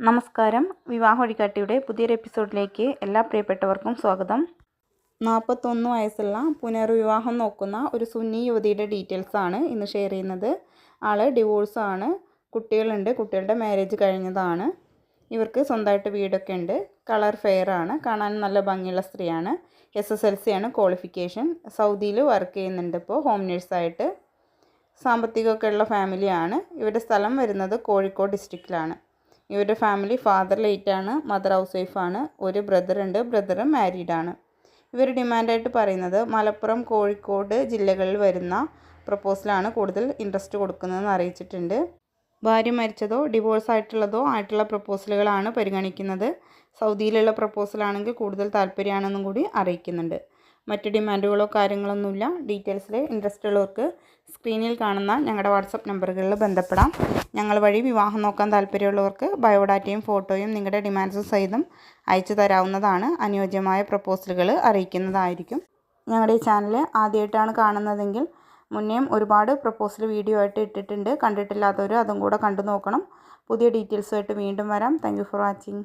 നമസ്കാരം. വിവാഹ വഴികാട്ടിയുടെ പുതിയൊരു എപ്പിസോഡിലേക്ക് എല്ലാ പ്രിയപ്പെട്ടവർക്കും സ്വാഗതം. നാൽപ്പത്തൊന്ന് വയസ്സുള്ള പുനർവിവാഹം നോക്കുന്ന ഒരു സുന്നി യുവതിയുടെ ഡീറ്റെയിൽസ് ആണ് ഇന്ന് ഷെയർ ചെയ്യുന്നത്. ആൾ ഡിവോഴ്സാണ് കുട്ടികളുണ്ട്. കുട്ടികളുടെ മാരേജ് കഴിഞ്ഞതാണ്. ഇവർക്ക് സ്വന്തമായിട്ട് വീടൊക്കെ ഉണ്ട്. കളർ ഫെയർ ആണ്. കാണാൻ നല്ല ഭംഗിയുള്ള സ്ത്രീയാണ്. എസ് എസ് എൽ സി ആണ് ക്വാളിഫിക്കേഷൻ സൗദിയിൽ വർക്ക് ചെയ്യുന്നുണ്ട് ഇപ്പോൾ ഹോം നേഴ്സായിട്ട് സാമ്പത്തികമൊക്കെ ഉള്ള ഫാമിലിയാണ് ഇവരുടെ സ്ഥലം വരുന്നത് കോഴിക്കോട് ഡിസ്ട്രിക്റ്റിലാണ് ഇവരുടെ ഫാമിലി ഫാദർ ലേറ്റ് ആണ് മദർ ഹൗസ് വൈഫാണ് ഒരു ബ്രദർ ഉണ്ട് ബ്രദർ ആണ്. ഇവർ ഡിമാൻഡായിട്ട് പറയുന്നത് മലപ്പുറം കോഴിക്കോട് ജില്ലകളിൽ വരുന്ന പ്രപ്പോസലാണ് കൂടുതൽ ഇൻട്രസ്റ്റ് കൊടുക്കുന്നതെന്ന് അറിയിച്ചിട്ടുണ്ട്. ഭാര്യ മരിച്ചതോ ഡിവോഴ്സ് ആയിട്ടുള്ളതോ ആയിട്ടുള്ള പ്രപ്പോസലുകളാണ് പരിഗണിക്കുന്നത്. സൗദിയിലുള്ള പ്രപ്പോസലാണെങ്കിൽ കൂടുതൽ താല്പര്യമാണെന്നും കൂടി അറിയിക്കുന്നുണ്ട്. മറ്റ് ഡിമാൻഡുകളോ കാര്യങ്ങളൊന്നുമില്ല. ഡീറ്റെയിൽസിൽ ഇൻട്രസ്റ്റ് ഉള്ളവർക്ക് സ്ക്രീനിൽ കാണുന്ന ഞങ്ങളുടെ വാട്സപ്പ് നമ്പറുകളിൽ ബന്ധപ്പെടാം. ഞങ്ങൾ വഴി വിവാഹം നോക്കാൻ താല്പര്യമുള്ളവർക്ക് ബയോഡാറ്റയും ഫോട്ടോയും നിങ്ങളുടെ ഡിമാൻഡ്സും സഹിതം അയച്ചു തരാവുന്നതാണ്. അനുയോജ്യമായ പ്രപ്പോസലുകൾ അറിയിക്കുന്നതായിരിക്കും. ഞങ്ങളുടെ ഈ ചാനൽ ആദ്യമായിട്ടാണ് കാണുന്നതെങ്കിൽ മുന്നേയും ഒരുപാട് പ്രപ്പോസൽ വീഡിയോ ആയിട്ട് ഇട്ടിട്ടുണ്ട്. കണ്ടിട്ടില്ലാത്തവർ അതും കൂടെ കണ്ടു നോക്കണം. പുതിയ ഡീറ്റെയിൽസുമായിട്ട് വീണ്ടും വരാം. Thank for watching.